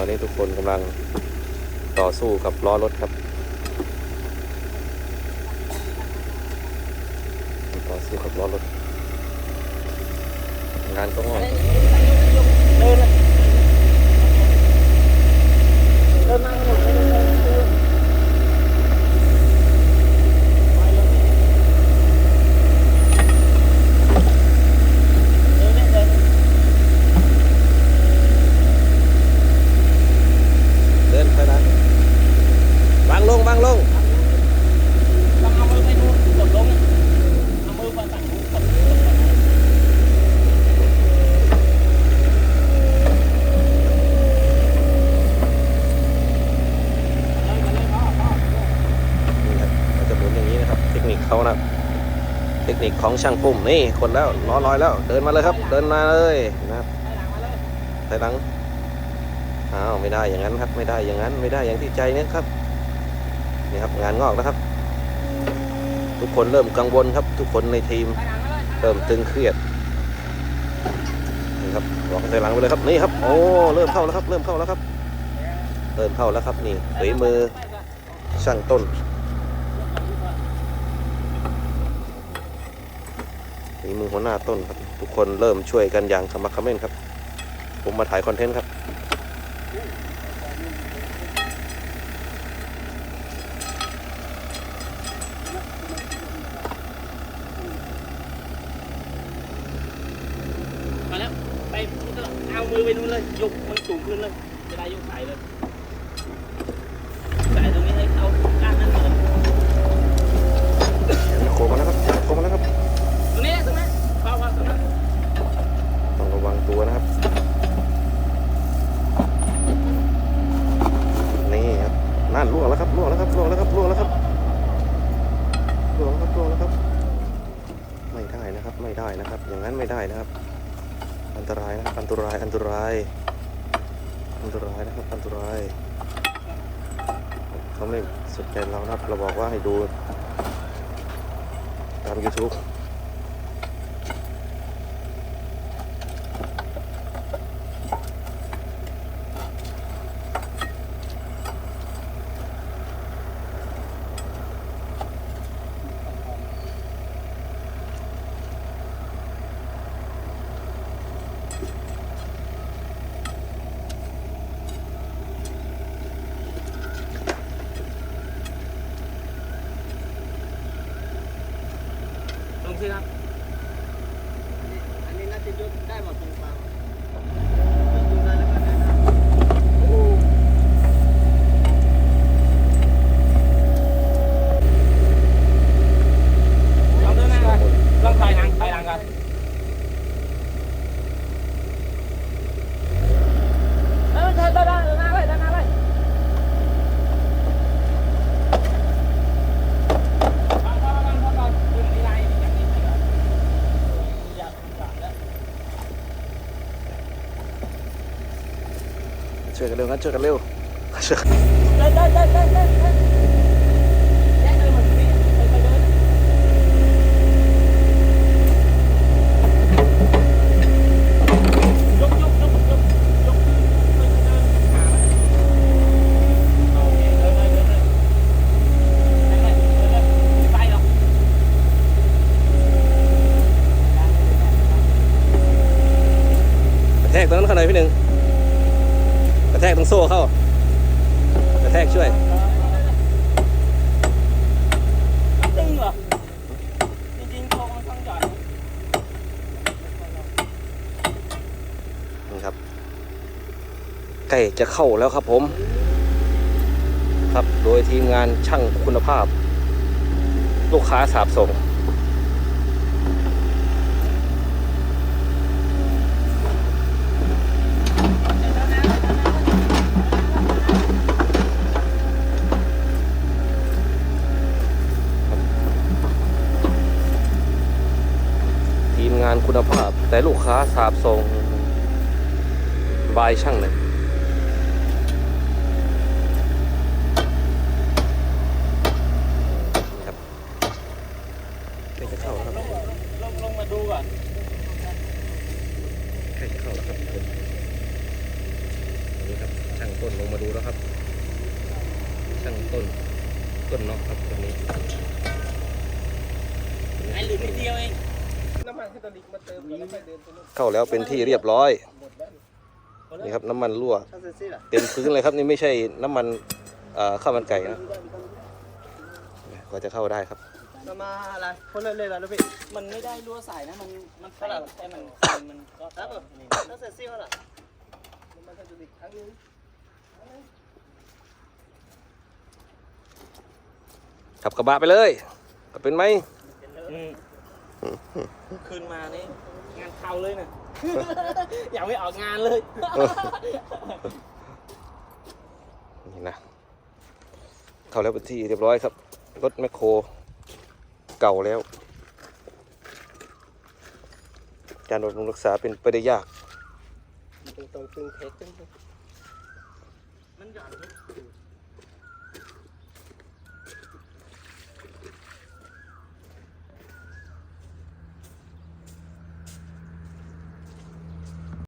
ตอนนี้ทุกคนกำลังต่อสู้กับล้อรถครับ ต่อสู้กับล้อรถ งานก็ง่าย เดินเลยเดินมาหมดเลยเดินเดินไปเลยเดินเนี่ยเดิน เดินไปนะวางลงวางลง ต้องเอามือไปนู่นกดลงเอามือไปฝั่งนู้นกดกดกด นี่ครับเราจะหมุนอย่างนี้นะครับ เทคนิคเขานะ เท คนิคของช่างปุ่มนี่คนแล้วล้อลอยแล้ว เดินมาเลยครับ เดินมาเลยนะครับไปหลังมาเลยถอยหลังอ้าวไม่ได้อย่างนั้นครับ ไม่ได้อย่างนั้นไม่ได้อย่างที่ใจเนี่ยครับนี่ครับงานงอกแล้วครับ ทุกคนเริ่มกังวลครับ ทุกคนในทีมเลยเริ่มตึงเครียดนี่ครับบอกถอยหลังไปเลยครับนี่ครับโอ้เริ่มเข้าแล้วครับ เริ่มเข้าแล้วครับ เริ่มเข้าแล้วครับนี่ฝีมือช่างต้น มือหัวหน้าต้นครับ ทุกคนเริ่มช่วยกันอย่างขมักเขม้นครับ ผมมาถ่ายคอนเทนต์ครับมาแล้วไปเอามือไปนู่นเลยยกมันสูงขึ้นเลยจะได้ยกสายเลยสายตรงนี้ให้เขาก้านนั้นเลยโคมาแล้วครับโคมาแล้วครับ ตรงนี้ตรงนี้พอพอตรงนั้น ตัวนะครับ นี่ครับนั่นล่วงแล้วครับล่วงแล้วครับล่วงแล้วครับล่วงแล้วครับล่วงแล้วครับล่วงแล้วครับ ไม่ได้นะครับ ไม่ได้นะครับ อย่างนั้นไม่ได้นะครับ อันตรายนะครับอันตราย อันตราย อันตรายนะครับ อันตรายเขาไม่สนใจเรานะครับ เราบอกว่าให้ดู ตาม YouTube ตรงที่ครับ อันนี้น่าจะยกได้หมดตรงกลางลองเดินหน้าก่อนลองถอยหลังถอยหลังก่อนเออเดินเดินเดินหน้าเลยเดินหน้าเลยฟังก่อนฟังก่อนฟังก่อนดึงที่ไรอย่างนี้ไปก่อนอย่าอย่าแล้ว ช่วยกันเร็วนะช่วยกันเร็วช่วยกัน เดินเดินเดินเดินเดินเดินแยกเดินมาตรงนี้ไปไปเดินยกยกยกยกยกไปเดินหามันโอเคเดินเลยเดินเลยเดินเลยเดินเลยไม่ไปหรอก กระแทกตรงนั้นเข้าหน่อยพี่หนึ่งกระแทกตรง โซ่เข้ากระแทกช่วยตึงเหรอ จริงๆโครงมันต้องหย่อนนี่ครับใกล้จะเข้าแล้วครับผม ครับโดยทีมงานช่างคุณภาพ ลูกค้าสาบส่ง ทีมงานคุณภาพ แต่ลูกค้าสาบส่งบายช่างหนึ่งนี่ครับใกล้จะเข้าแล้วครับลงลงมาดูก่อนใกล้จะเข้าแล้วครับทุกคนนี่ครับช่างต้นลงมาดูแล้วครับ ช่างต้นต้นเนาะครับตัวนี้ไอ้หลุดนิดเดียวเองน้ำมันไฮดรอลิกมาเติมแล้วค่อยเดินไปนู่นเข้าแล้วเป็นที่เรียบร้อยหมดแล้วนี่ครับน้ำมันรั่ว ถ้าเซ็นซี่ล่ะเต็มพื้นเลยครับนี่ไม่ใช่น้ำมันเอ่อข้าวมันไก่นะกว่าจะเข้าได้ครับมาอะไรคนเละเลยล่ะลูกพี่มันไม่ได้รั่วใส่นะ มันมันแตกแต่มันมันก็ครับแตผมกนี่ถ้าเซ็นซี่เท่าไหร่น้ำมันไฮดรอลิกครั้งนึงขับกระบะไปเลยก็เป็นไหม อืม คืนมานี่งานเข้าเลยนะยังไม่ออกงานเลย นี่นะ เข้าแล้วเป็นที่เรียบร้อยครับ รถแมคโครเก่าแล้ว การบำรุงรักษาเป็นไปได้ยากตรงตรงตึงเทสจังมันหย่อน